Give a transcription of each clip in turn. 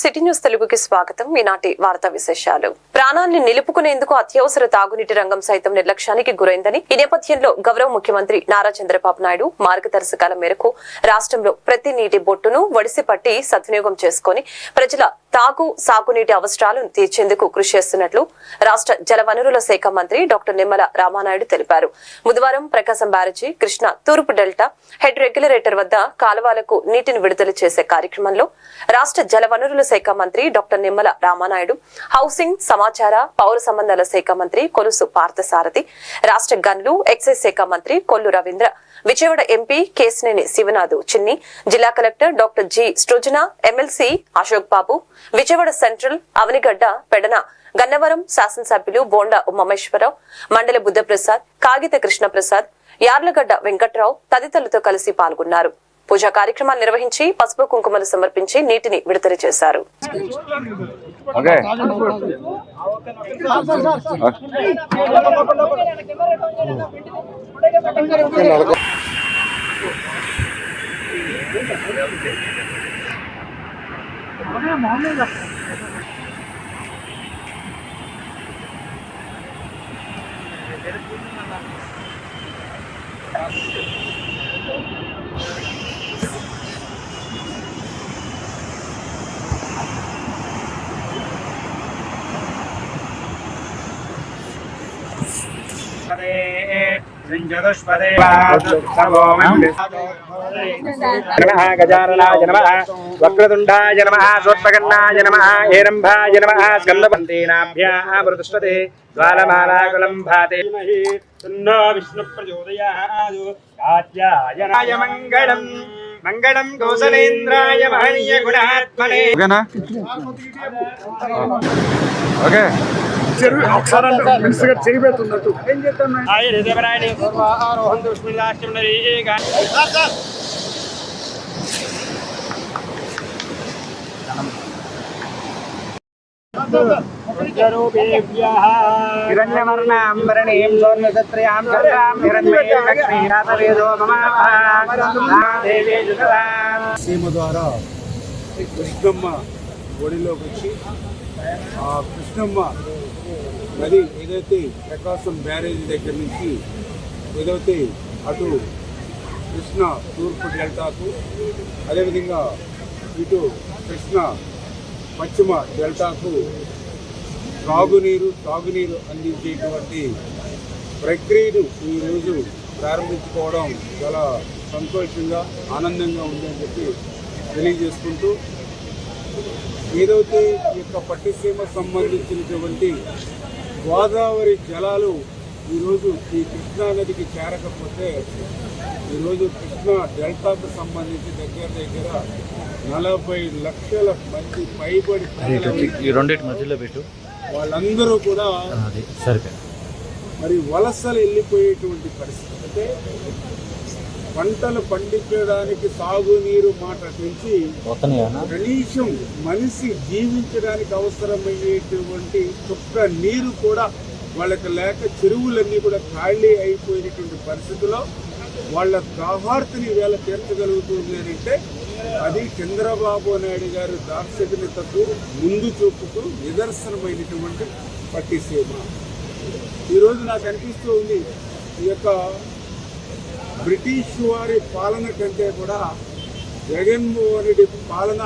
City news తెలుగుకి స్వాగతం. ఈనాటి వార్తా విశేషాలు. ప్రాణాన్ని నిలుపుకునేందుకు అత్యవసర తాగునీటి రంగం సైతం నిర్లక్ష్యానికి గురైందని ఈ నేపథ్యంలో గౌరవ ముఖ్యమంత్రి నారా చంద్రబాబు నాయుడు మార్గదర్శకాల మేరకు రాష్ట్రంలో ప్రతి నీటి బొట్టును వడిసిపట్టి సద్వినియోగం చేసుకుని ప్రజల తాగు సాగునీటి అవసరాలను తీర్చేందుకు కృషి చేస్తున్నట్లు రాష్ట్ర జలవనరుల శాఖ మంత్రి డాక్టర్ నిమ్మల రామానాయుడు తెలిపారు. బుధవారం ప్రకాశం బ్యారేజీ కృష్ణ తూర్పు డెల్టా హెడ్ రెగ్యులరేటర్ వద్ద కాలువలకు నీటిని విడుదల చేసే కార్యక్రమంలో రాష్ట్ర జలవనరుల శాఖ మంత్రి డాక్టర్ నిమ్మల రామానాయుడు హౌసింగ్ సమాచార పౌర సంబంధాల శాఖ మంత్రి కొలుసు పార్థసారథి రాష్ట్ర గనులు ఎక్సైజ్ శాఖ మంత్రి కొల్లు రవీంద్ర విజయవాడ ఎంపీ కేసినేని శివనాథ్ చిన్ని జిల్లా collector doctor G Srujana MLC Ashok Babu Vijayawada central Avanigadda Pedana Gannavaram శాసనసభ్యులు బోండా ఉమామేశ్వరరావు మండలి బుద్ధప్రసాద్ కాగిత కృష్ణప్రసాద్ యార్లగడ్డ వెంకట్రావు తదితరులతో కలిసి పాల్గొన్నారు. పూజా కార్యక్రమాలు నిర్వహించి పసుపు కుంకుమలు సమర్పించి నీటిని విడుదల చేశారు Thank you. నమ గజాననాయ నమ వక్రతుండాయ నమ సోత్పకర్ణాయ నమ హేరంభాయ నమ స్కందపంతేనాభ్యామృతస్వతే జ్వాలమాలాకులం భాతే సున్నో విష్ణు ప్రచోదయాదు కాత్యాయనాయ మంగళం మంగళం కౌసలేంద్రాయ మహనీయ సర్వాం హిరణ్మయీం లక్ష్మీనాథవేదో మమాదేవీ జుగవాం సీమ ద్వారా కృష్ణమ్మ ఒడిలోకి వచ్చి ఆ కృష్ణమ్మ నది ఏదైతే ప్రకాశం బ్యారేజ్ దగ్గర నుంచి ఏదైతే అటు కృష్ణ తూర్పు డెల్టాకు అదేవిధంగా ఇటు కృష్ణ పశ్చిమ డెల్టాకు త్రాగునీరు తాగునీరు అందించేటువంటి ప్రక్రియను ఈరోజు ప్రారంభించుకోవడం చాలా సంతోషంగా ఆనందంగా ఉందని చెప్పి తెలియజేసుకుంటూ ఏదైతే ఈ యొక్క పట్టిసీమ సంబంధించినటువంటి గోదావరి జలాలు ఈరోజు ఈ కృష్ణా నదికి చేరకపోతే ఈరోజు కృష్ణా డెల్టాకు సంబంధించి దగ్గర దగ్గర నలభై లక్షల మంది పైబడి రెండింటి మధ్యలో పెట్టు. వాళ్ళందరూ కూడా సరిపోయి మరి వలసలు వెళ్ళిపోయేటువంటి పరిస్థితి. అంటే పంటలు పండించడానికి సాగునీరు మాట వస్తున్నాయా కనీసం మనిషి జీవించడానికి అవసరమయ్యేటువంటి చుక్క నీరు కూడా వాళ్ళకి లేక చెరువులన్నీ కూడా ఖాళీ అయిపోయినటువంటి పరిస్థితిలో వాళ్ళ దాహార్తిని వేళ తీర్చగలుగుతుంది అని అంటే అది చంద్రబాబు నాయుడు గారి దార్శనికతకు ముందు చూపుతూ నిదర్శనమైనటువంటి పట్టిసీమ. ఈరోజు నాకు అనిపిస్తూ ఉంది ఈ యొక్క బ్రిటిష్ వారి పాలన కంటే కూడా జగన్మోహన్ రెడ్డి పాలన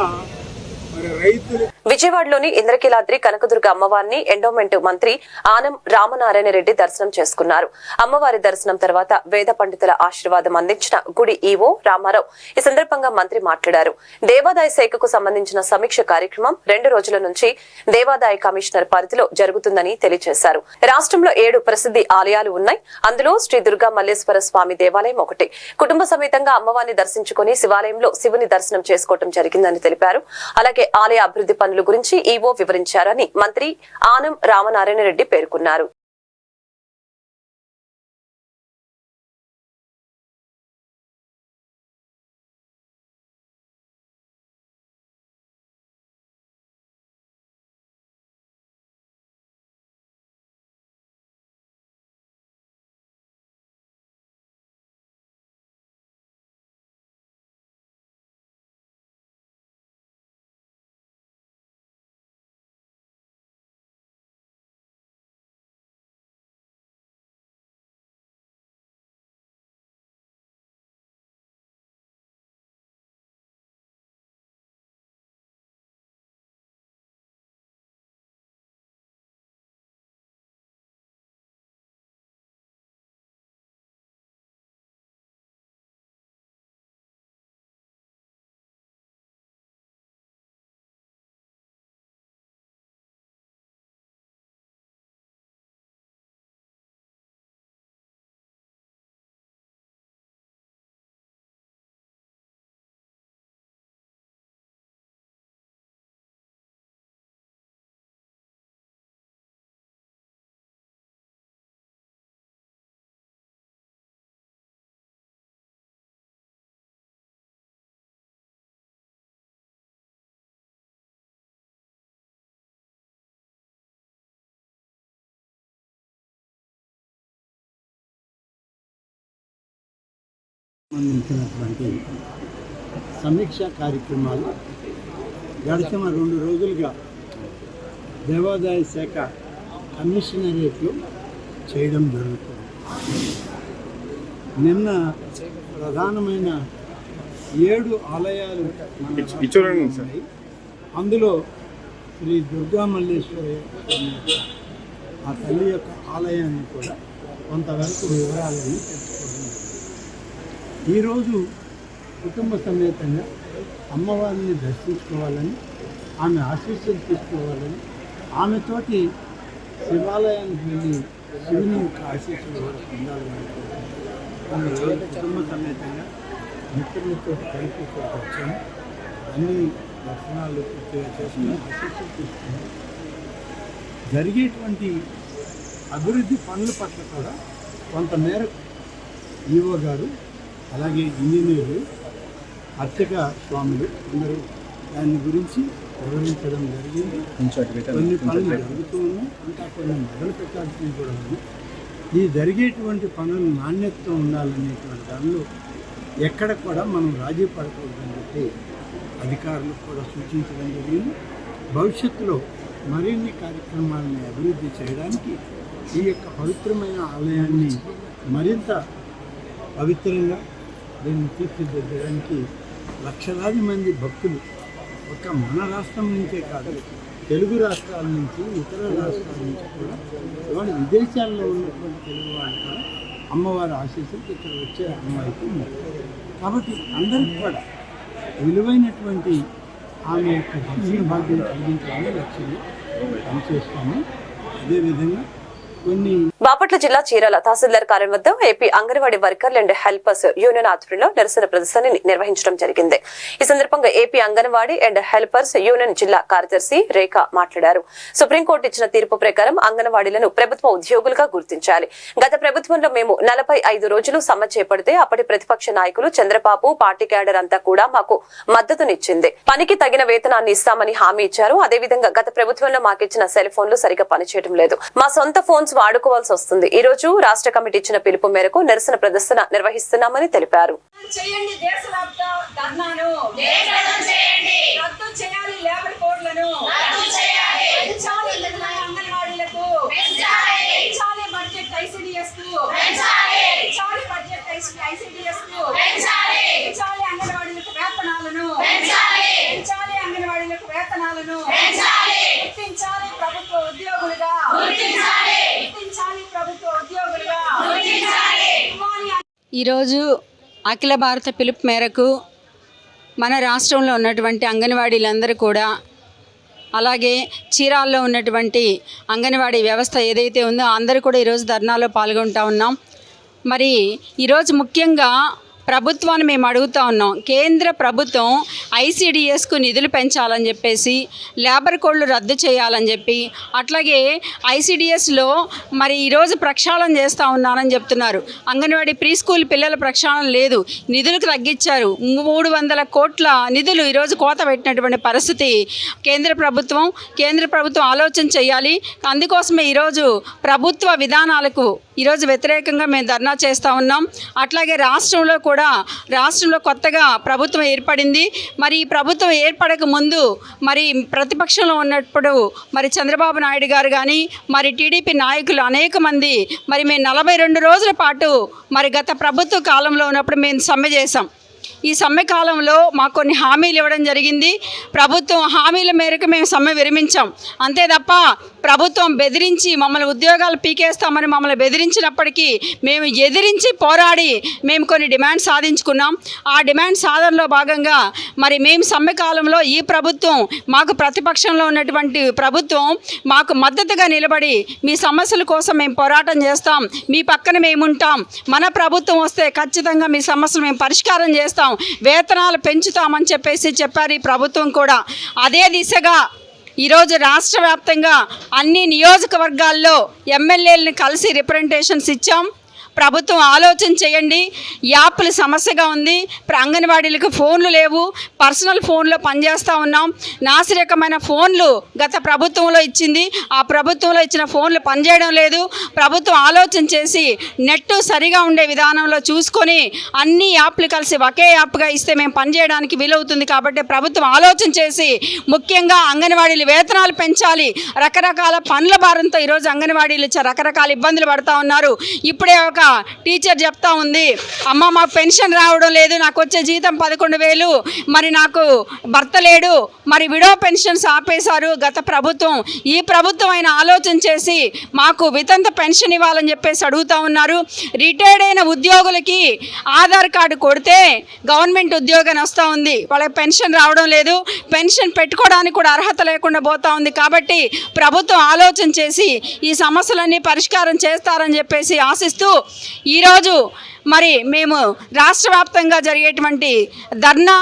మరి రైతులు విజయవాడలోని ఇంద్రకీలాద్రి కనకదుర్గ అమ్మవారిని ఎండోమెంట్ మంత్రి ఆనం రామనారాయణ రెడ్డి దర్శనం చేసుకున్నారు. అమ్మవారి దర్శనం తర్వాత వేద పండితుల ఆశీర్వాదం అందించిన గుడి ఈవో రామారావు ఈ సందర్భంగా మంత్రి మాట్లాడారు. దేవాదాయ శాఖకు సంబంధించిన సమీక్ష కార్యక్రమం రెండు రోజుల నుంచి దేవాదాయ కమిషనర్ పరిధిలో జరుగుతుందని తెలియజేశారు. రాష్ట్రంలో ఏడు ప్రసిద్ధి ఆలయాలు ఉన్నాయి. అందులో శ్రీ దుర్గా మల్లేశ్వర స్వామి దేవాలయం ఒకటి. కుటుంబ సమేతంగా అమ్మవారిని దర్శించుకుని శివాలయంలో శివుని దర్శనం చేసుకోవడం జరిగిందని తెలిపారు. అలాగే ఆలయ అభివృద్ధి పనుల గురించి ఈవో వివరించారని మంత్రి ఆనం రామనారాయణ రెడ్డి పేర్కొన్నారు. సంబంధించినటువంటి సమీక్ష కార్యక్రమాలు గడిచిన రెండు రోజులుగా దేవాదాయ శాఖ కమిషనరేట్లు చేయడం జరుగుతుంది నిన్న ప్రధానమైన ఏడు ఆలయాలు. అందులో శ్రీ దుర్గా మల్లేశ్వరి ఆ తల్లి యొక్క ఆలయాన్ని కూడా కొంతవరకు వివరాలని జరిగింది. ఈరోజు కుటుంబ సమేతంగా అమ్మవారిని దర్శించుకోవాలని ఆమె ఆశీస్సులు తీసుకోవాలని ఆమెతోటి శివాలయానికి వెళ్ళి శివుని యొక్క ఆశీస్సులు పొందాలని కుటుంబ సమేతంగా మిత్రులతో కలిపి వచ్చాము. అన్ని దర్శనాలు పూర్తిగా చేసుకుని ఆశీస్సులు తీసుకున్నాం జరిగేటువంటి అభివృద్ధి పనుల పట్ల కూడా కొంతమేరకు ఈవో గారు అలాగే ఇంజనీర్లు అర్చక స్వాములు అందరూ దాని గురించి వివరించడం జరిగింది. కొన్ని పనులు జరుగుతూ ఉన్నాయి. ఇంకా కొన్ని మొదలు పెట్టాల్సినవి కూడా ఉన్నాయి. ఈ జరిగేటువంటి పనులు నాణ్యతతో ఉండాలనేటువంటి దానిలో ఎక్కడ కూడా మనం రాజీ పడకూడదని చెప్పి అధికారులకు కూడా సూచించడం జరిగింది. భవిష్యత్తులో మరిన్ని కార్యక్రమాలని అభివృద్ధి చేయడానికి ఈ యొక్క పవిత్రమైన ఆలయాన్ని మరింత పవిత్రంగా దీన్ని తీర్చిదిద్దడానికి లక్షలాది మంది భక్తులు ఒక మన రాష్ట్రం నుంచే కాదు తెలుగు రాష్ట్రాల నుంచి ఇతర రాష్ట్రాల నుంచి కూడా ఇవాళ విదేశాల్లో ఉన్నటువంటి తెలుగు వాళ్ళు కూడా అమ్మవారి ఆశీస్సులు ఇక్కడ వచ్చే అమ్మాయికి ఉన్నారు. కాబట్టి అందరికీ కూడా విలువైనటువంటి ఆమె యొక్క దర్శన భాగ్యం కలిగించాలని లక్ష్యంగా పనిచేస్తాము. అదేవిధంగా బాపట్ల జిల్లా చీరాల తహసీల్దార్ కార్యం వద్ద ఏపీ అంగన్వాడీ వర్కర్లు అండ్ హెల్పర్స్ యూనియన్ ఆధ్వర్యంలో నిరసన ప్రదర్శనని నిర్వహించడం జరిగింది. ఈ సందర్భంగా AP anganwadi and helpers union జిల్లా కార్యదర్శి రేఖ మాట్లాడారు. సుప్రీంకోర్టు ఇచ్చిన తీర్పు ప్రకారం అంగన్వాడీలను ప్రభుత్వ ఉద్యోగులుగా గుర్తించాలి. గత ప్రభుత్వంలో మేము నలభై ఐదు రోజులు సమ్మె చేపడితే అప్పటి ప్రతిపక్ష నాయకులు చంద్రబాబు పార్టీ క్యాడర్ అంతా కూడా మాకు మద్దతునిచ్చింది. పనికి తగిన వేతనాన్ని ఇస్తామని హామీ ఇచ్చారు. అదేవిధంగా గత ప్రభుత్వంలో మాకిచ్చిన సెల్ ఫోన్లు సరిగా పనిచేయడం లేదు. మా సొంత ఫోన్స్ వాడుకోవాల్సి వస్తుంది. ఈ రోజు రాష్ట్ర కమిటీ ఇచ్చిన పిలుపు మేరకు నిరసన ప్రదర్శన నిర్వహిస్తున్నామని తెలిపారు. చేయండి దేశవ్యాప్త ధర్నాను. రద్దు చేయాలి లేబర్ కోడ్లను. పెంచాలి నిధులను అంగన్వాడీలకు. పెంచాలి. బడ్జెట్ ఐసిడిఎస్కు పెంచాలి బడ్జెట్ ఐసిడిఎస్కు పెంచాలి. అంగన్వాడీలకు వేతనాలను. పెంచాలి. అంగన్వాడీలకు వేతనాలను. గుర్తించాలి ప్రభుత్వ ఉద్యోగులుగా. గుర్తించాలి ప్రభుత్వ ఉద్యోగులుగా ఇవ్వాలి ఈరోజు అఖిల భారత పిలుపు మేరకు మన రాష్ట్రంలో ఉన్నటువంటి అంగన్వాడీలందరూ కూడా అలాగే చీరాల్లో ఉన్నటువంటి అంగన్వాడీ వ్యవస్థ ఏదైతే ఉందో అందరూ కూడా ఈరోజు ధర్నాలో పాల్గొంటా ఉన్నాం. మరి ఈరోజు ముఖ్యంగా ప్రభుత్వాన్ని మేము అడుగుతా ఉన్నాం కేంద్ర ప్రభుత్వం ఐసీడిఎస్కు నిధులు పెంచాలని చెప్పేసి లేబర్ కోడ్లు రద్దు చేయాలని చెప్పి అట్లాగే ఐసీడిఎస్లో మరి ఈరోజు ప్రక్షాళన చేస్తూ ఉన్నానని చెప్తున్నారు. అంగన్వాడీ ప్రీ స్కూల్ పిల్లల ప్రక్షాళన లేదు నిధులకు తగ్గించారు. మూడు వందల కోట్ల నిధులు ఈరోజు కోత పెట్టినటువంటి పరిస్థితి కేంద్ర ప్రభుత్వం కేంద్ర ప్రభుత్వం ఆలోచన చేయాలి. అందుకోసమే ఈరోజు ప్రభుత్వ విధానాలకు ఈరోజు వ్యతిరేకంగా మేము ధర్నా చేస్తూ ఉన్నాం. అట్లాగే రాష్ట్రంలో కూడా రాష్ట్రంలో కొత్తగా ప్రభుత్వం ఏర్పడింది. మరి ఈ ప్రభుత్వం ఏర్పడక ముందు మరి ప్రతిపక్షంలో ఉన్నప్పుడు మరి చంద్రబాబు నాయుడు గారు కానీ మరి టీడీపీ నాయకులు అనేక మంది మరి మేము నలభై రెండు రోజుల పాటు మరి గత ప్రభుత్వ కాలంలో ఉన్నప్పుడు మేము సమ్మె చేసాం ఈ సమ్మె కాలంలో మాకు కొన్ని హామీలు ఇవ్వడం జరిగింది. ప్రభుత్వం హామీల మేరకు మేము సమ్మె విరమించాం. అంతే తప్ప ప్రభుత్వం బెదిరించి మమ్మల్ని ఉద్యోగాలు పీకేస్తామని మమ్మల్ని బెదిరించినప్పటికీ మేము ఎదిరించి పోరాడి మేము కొన్ని డిమాండ్ సాధించుకున్నాం. ఆ డిమాండ్ సాధనలో భాగంగా మరి మేము సమ్మె కాలంలో ఈ ప్రభుత్వం మాకు ప్రతిపక్షంలో ఉన్నటువంటి ప్రభుత్వం మాకు మద్దతుగా నిలబడి మీ సమస్యల కోసం మేము పోరాటం చేస్తాం. మీ పక్కన మేము ఉంటాం మన ప్రభుత్వం వస్తే ఖచ్చితంగా మీ సమస్యలు మేము పరిష్కారం చేస్తాం. వేతనాలు పెంచుతామని చెప్పేసి చెప్పారు ఈ ప్రభుత్వం కూడా. అదే దిశగా ఈరోజు రాష్ట్ర వ్యాప్తంగా అన్ని నియోజకవర్గాల్లో ఎమ్మెల్యేలను కలిసి రిప్రజెంటేషన్స్ ఇచ్చాం. ప్రభుత్వం ఆలోచన చేయండి. యాప్ల సమస్యగా ఉంది. అంగన్వాడీలకు ఫోన్లు లేవు. పర్సనల్ ఫోన్లో పనిచేస్తూ ఉన్నాం. నాసిరకమైన ఫోన్లు గత ప్రభుత్వంలో ఇచ్చింది. ఆ ప్రభుత్వంలో ఇచ్చిన ఫోన్లు పనిచేయడం లేదు. ప్రభుత్వం ఆలోచన చేసి నెట్ సరిగా ఉండే విధానంలో చూసుకొని అన్ని యాప్లు కలిసి ఒకే యాప్గా ఇస్తే మేము పనిచేయడానికి వీలవుతుంది కాబట్టి ప్రభుత్వం ఆలోచన చేసి ముఖ్యంగా అంగన్వాడీలు వేతనాలు పెంచాలి. రకరకాల పనుల భారంతో ఈరోజు అంగన్వాడీలు రకరకాల ఇబ్బందులు పడుతూ ఉన్నారు. ఇప్పుడే ఒక టీచర్ చెప్తా ఉంది. అమ్మ మాకు పెన్షన్ రావడం లేదు నాకు వచ్చే జీతం పదకొండు వేలు. మరి నాకు భర్త లేడు. మరి విడో పెన్షన్స్ ఆపేశారు గత ప్రభుత్వం. ఈ ప్రభుత్వం అయిన ఆలోచన చేసి మాకు వితంత పెన్షన్ ఇవ్వాలని చెప్పేసి అడుగుతా ఉన్నారు. రిటైర్డ్ అయిన ఉద్యోగులకి ఆధార్ కార్డు కొడితే గవర్నమెంట్ ఉద్యోగం వస్తూ ఉంది. వాళ్ళకి పెన్షన్ రావడం లేదు. పెన్షన్ పెట్టుకోవడానికి కూడా అర్హత లేకుండా పోతా ఉంది. కాబట్టి ప్రభుత్వం ఆలోచన చేసి ఈ సమస్యలన్నీ పరిష్కారం చేస్తారని చెప్పేసి ఆశిస్తూ ఈరోజు మరి మేము రాష్ట్ర వ్యాప్తంగా జరిగేటువంటి ధర్నా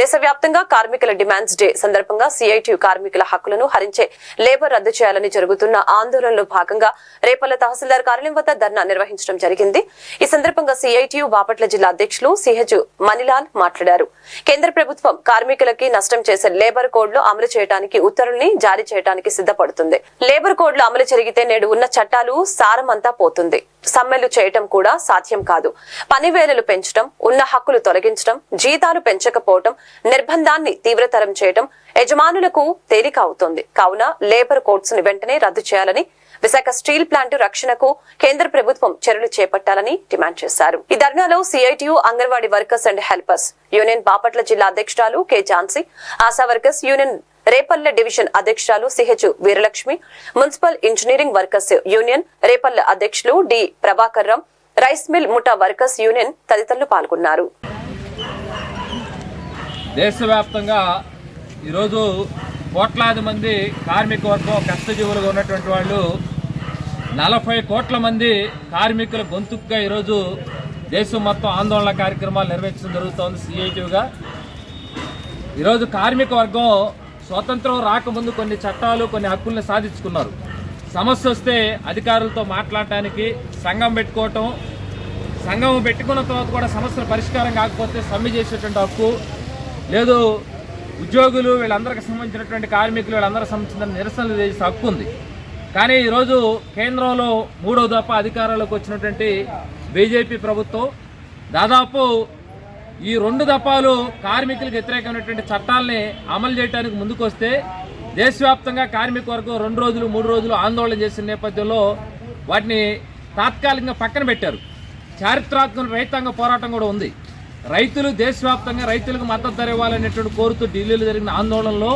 దేశవ్యాప్తంగా కార్మికుల డిమాండ్స్ డే సందర్భంగా సిఐటియు కార్మికుల హక్కులను హరించే లేబర్ రద్దు చేయాలని జరుగుతున్న ఆందోళనలో భాగంగా రేపల్ల తహసీల్దార్ కార్యాలయం వద్ద ధర్నా నిర్వహించడం జరిగింది. ఈ సందర్భంగా సిఐటియు బాపట్ల జిల్లా అధ్యక్షులు సిహెచ్ మణిలాల్ మాట్లాడారు. కేంద్ర ప్రభుత్వం కార్మికులకి నష్టం చేసే లేబర్ కోడ్లో అమలు చేయడానికి ఉత్తర్వుల్ని జారీ చేయడానికి సిద్ధపడుతుంది. లేబర్ కోడ్లో అమలు జరిగితే నేడు ఉన్న చట్టాలు సారమంతా పోతుంది. సమ్మెలు చేయటం కూడా సాధ్యం కాదు. పనివేళలు పెంచడం ఉన్న హక్కులు తొలగించడం జీతాలు పెంచకపోవటం నిర్బంధాన్ని తీవ్రతరం చేయటం యజమానులకు తేలిక అవుతుంది. కావున లేబర్ కోర్ట్స్ని వెంటనే రద్దు చేయాలని విశాఖ స్టీల్ ప్లాంట్ రక్షణకు కేంద్ర ప్రభుత్వం చర్యలు చేపట్టాలని డిమాండ్ చేశారు. ఈ ధర్నాలో CITU anganwadi workers and helpers union Bapatla జిల్లా అధ్యక్షురాలు K Jhansi ASHA workers union Repalle division అధ్యక్షురాలు CH Veeralakshmi municipal engineering workers union Repalle అధ్యక్షులు D Prabhakar Ram rice mill ముఠా వర్కర్స్ యూనియన్ తదితరులు పాల్గొన్నారు. దేశవ్యాప్తంగా ఈరోజు కోట్లాది మంది కార్మిక వర్గం కష్టజీవులుగా ఉన్నటువంటి వాళ్ళు నలభై కోట్ల మంది కార్మికుల గొంతుకుగా ఈరోజు దేశం మొత్తం ఆందోళన కార్యక్రమాలు నిర్వహించడం జరుగుతోంది సిఐటిగా ఈరోజు కార్మిక వర్గం స్వతంత్రం రాకముందు కొన్ని చట్టాలు కొన్ని హక్కుల్ని సాధించుకున్నారు. సమస్య వస్తే అధికారులతో మాట్లాడటానికి సంఘం పెట్టుకోవటం సంఘం పెట్టుకున్న తర్వాత కూడా సమస్యల పరిష్కారం కాకపోతే సమ్మె చేసేటువంటి హక్కు లేదు ఉద్యోగులు వీళ్ళందరికీ సంబంధించినటువంటి కార్మికులు వీళ్ళందరికీ సంబంధించిన నిరసనలు చేసే హక్కు ఉంది. కానీ ఈరోజు కేంద్రంలో మూడో దఫ అధికారంలోకి వచ్చినటువంటి బీజేపీ ప్రభుత్వం దాదాపు ఈ రెండు దఫాలు కార్మికులకు వ్యతిరేకమైనటువంటి చట్టాలని అమలు చేయడానికి ముందుకొస్తే దేశవ్యాప్తంగా కార్మిక వర్గం రెండు రోజులు మూడు రోజులు ఆందోళన చేసిన నేపథ్యంలో వాటిని తాత్కాలికంగా పక్కన పెట్టారు. చారిత్రాత్మక రైతాంగ పోరాటం కూడా ఉంది. రైతులు దేశవ్యాప్తంగా రైతులకు మద్దతు ధర ఇవ్వాలనేటువంటి కోరుతూ ఢిల్లీలో జరిగిన ఆందోళనలో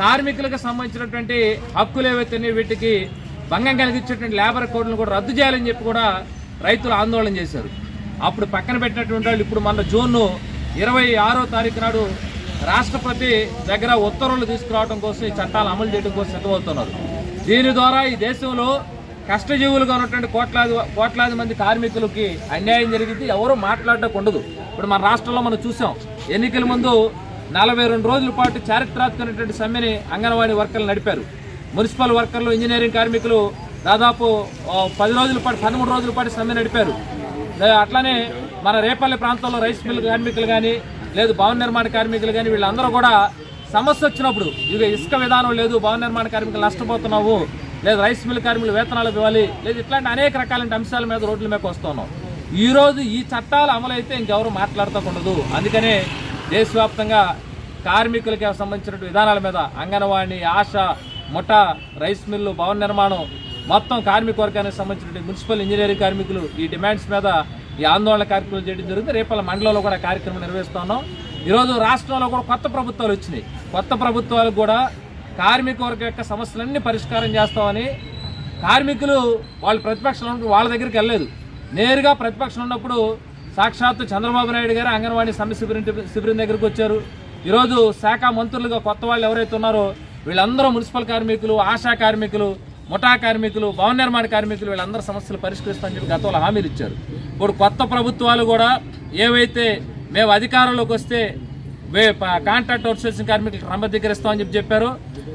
కార్మికులకు సంబంధించినటువంటి హక్కులు ఏవైతే వీటికి భంగం కలిగించేటువంటి లేబర్ కోడ్లను కూడా రద్దు చేయాలని చెప్పి కూడా రైతులు ఆందోళన చేశారు. అప్పుడు పక్కన పెట్టినటువంటి వాళ్ళు ఇప్పుడు మన జూన్ ఇరవై ఆరో తారీఖు నాడు రాష్ట్రపతి దగ్గర ఉత్తర్వులు తీసుకురావడం కోసం ఈ చట్టాలు అమలు చేయడం కోసం సిద్ధమవుతున్నారు. దీని ద్వారా ఈ దేశంలో కష్టజీవులుగా ఉన్నటువంటి కోట్లాది కోట్లాది మంది కార్మికులకి అన్యాయం జరిగింది. ఎవరు మాట్లాడటం ఉండదు. ఇప్పుడు మన రాష్ట్రంలో మనం చూసాం ఎన్నికల ముందు నలభై రెండు రోజుల పాటు చారిత్రాత్మకమైనటువంటి సమ్మెని అంగన్వాడీ వర్కర్లు నడిపారు. మున్సిపల్ వర్కర్లు ఇంజనీరింగ్ కార్మికులు దాదాపు పది రోజుల పాటు పదమూడు రోజుల పాటు సమ్మె నడిపారు. అట్లానే మన రేపల్లి ప్రాంతంలో రైస్ మిల్ కార్మికులు కానీ లేదు భవన నిర్మాణ కార్మికులు కానీ వీళ్ళందరూ కూడా సమస్య వచ్చినప్పుడు ఇక ఇసుక విధానం లేదు భవన నిర్మాణ కార్మికులు నష్టపోతున్నావు లేదు రైస్ మిల్ కార్మికులు వేతనాలు ఇవ్వాలి లేదు ఇట్లాంటి అనేక రకాలైన అంశాల మీద రోడ్ల మీద వస్తున్నాం. ఈ ఈ చట్టాలు అమలైతే ఇంకెవరు మాట్లాడతకూడదు అందుకనే దేశవ్యాప్తంగా కార్మికులకి సంబంధించిన విధానాల మీద అంగన్వాడీ ఆశ ముఠ రైస్ మిల్లు భవన నిర్మాణం మొత్తం కార్మిక వర్గానికి సంబంధించిన మున్సిపల్ ఇంజనీరింగ్ కార్మికులు ఈ డిమాండ్స్ మీద ఈ ఆందోళన కార్యక్రమం చేయడం జరుగుతుంది. రేపల మండలంలో కూడా కార్యక్రమం నిర్వహిస్తున్నాం ఈరోజు రాష్ట్రంలో కూడా కొత్త ప్రభుత్వాలు వచ్చినాయి. కొత్త ప్రభుత్వాలకు కూడా కార్మిక వర్గం యొక్క సమస్యలన్నీ పరిష్కారం చేస్తామని కార్మికులు వాళ్ళు ప్రతిపక్షంలో ఉన్నప్పుడు వాళ్ళ దగ్గరికి వెళ్ళలేదు. నేరుగా ప్రతిపక్షం ఉన్నప్పుడు సాక్షాత్తు చంద్రబాబు నాయుడు గారు అంగన్వాడీ సమ్మె శిబిరం శిబిరం దగ్గరికి వచ్చారు. ఈరోజు శాఖ మంత్రులుగా కొత్త వాళ్ళు ఎవరైతే ఉన్నారో వీళ్ళందరూ మున్సిపల్ కార్మికులు ఆశా కార్మికులు ముఠా కార్మికులు భవన నిర్మాణ కార్మికులు వీళ్ళందరూ సమస్యలు పరిష్కరిస్తామని చెప్పి గతంలో హామీలు ఇచ్చారు. ఇప్పుడు కొత్త ప్రభుత్వాలు కూడా ఏవైతే మేము అధికారంలోకి వస్తే వే కాంట్రాక్ట్ అవుట్సోర్సింగ్ కార్మికులకు క్రమబద్ధీకరిస్తామని చెప్పి చెప్పారు.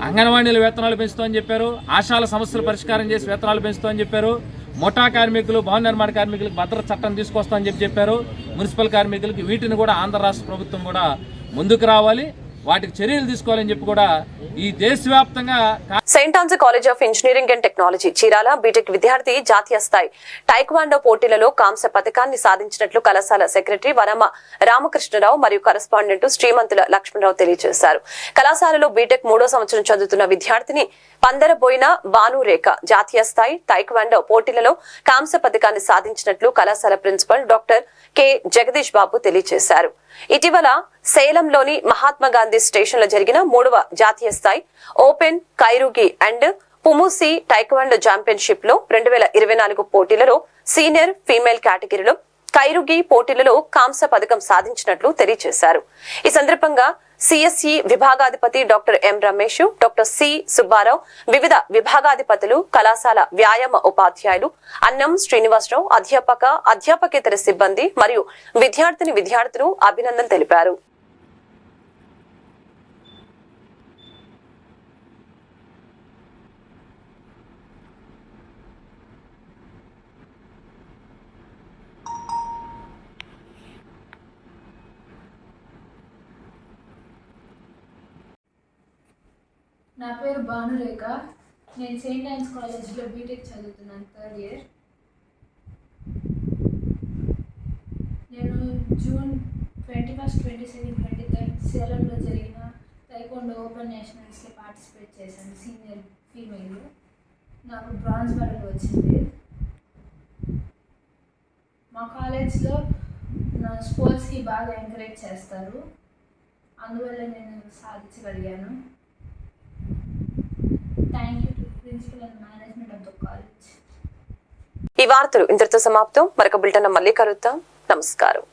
అంగన్వాడీల వేతనాలు పెంచుతామని చెప్పారు. ఆశాల సమస్యలు పరిష్కారం చేసి వేతనాలు పెంచుతామని చెప్పారు. ముఠా కార్మికులు భవన నిర్మాణ కార్మికులకు భద్రత చట్టం తీసుకొస్తామని చెప్పి చెప్పారు. మున్సిపల్ కార్మికులకి వీటిని కూడా ఆంధ్ర రాష్ట్ర ప్రభుత్వం కూడా ముందుకు రావాలి. వాటికి చర్యలు తీసుకోవాలని చెప్పి కూడా ఈ దేశవ్యాప్తంగా Saint Ann's college of engineering and technology Chirala BTech విద్యార్థి జాతీయ స్థాయి టైక్వాండో పోటీలలో కాంస్య పథకాన్ని సాధించినట్లు కళాశాల సెక్రటరీ వనమ రామకృష్ణరావు మరియు కరస్పాండెంట్ శ్రీమంతుల లక్ష్మణరావు తెలియజేశారు. కళాశాలలో బీటెక్ మూడో సంవత్సరం చదువుతున్న విద్యార్థిని పందరబోయిన భానురేఖ జాతీయ స్థాయి టైక్వాండో పోటీలలో కాంస్య పథకాన్ని సాధించినట్లు కళాశాల principal doctor K. Jagadish Babu తెలియజేశారు. ఇటీవల సేలంలోని మహాత్మా గాంధీ స్టేషన్లో జరిగిన మూడవ జాతీయ స్థాయి open kyorugi and poomsae taekwondo ఛాంపియన్షిప్లో రెండు వేల ఇరవై నాలుగు పోటీలలో సీనియర్ ఫీమేల్ కేటగిరీలో కైరుగి పోటీలలో కాంస్య పథకం సాధించినట్లు తెలియజేశారు. ఈ సందర్భంగా CSE విభాగాధిపతి doctor M Ramesh doctor C Subbarao వివిధ విభాగాధిపతులు కళాశాల వ్యాయామ ఉపాధ్యాయులు అన్నం శ్రీనివాసరావు అధ్యాపక అధ్యాపకేతర సిబ్బంది మరియు విద్యార్థిని విద్యార్థులు అభినందన తెలిపారు. నా పేరు భానురేఖ. నేను సెయింట్ ఆన్స్ కాలేజ్లో బీటెక్ చదువుతున్నాను థర్డ్ ఇయర్. నేను June twenty first twenty seven twenty third సేలంలో జరిగిన తైకొండ ఓపెన్ నేషనల్స్కి పార్టిసిపేట్ చేశాను సీనియర్ ఫీమేల్. నాకు బ్రాంజ్ మెడల్ వచ్చింది. మా కాలేజ్లో నా స్పోర్ట్స్కి బాగా ఎంకరేజ్ చేస్తారు. అందువల్ల నేను సాధించగలిగాను. Thank you to principal and management of the college ఈ వార్తలు ఇంతటితో సమాప్తం. మరొక బులెటిన్ మళ్ళీ కలుద్దాం. నమస్కారం.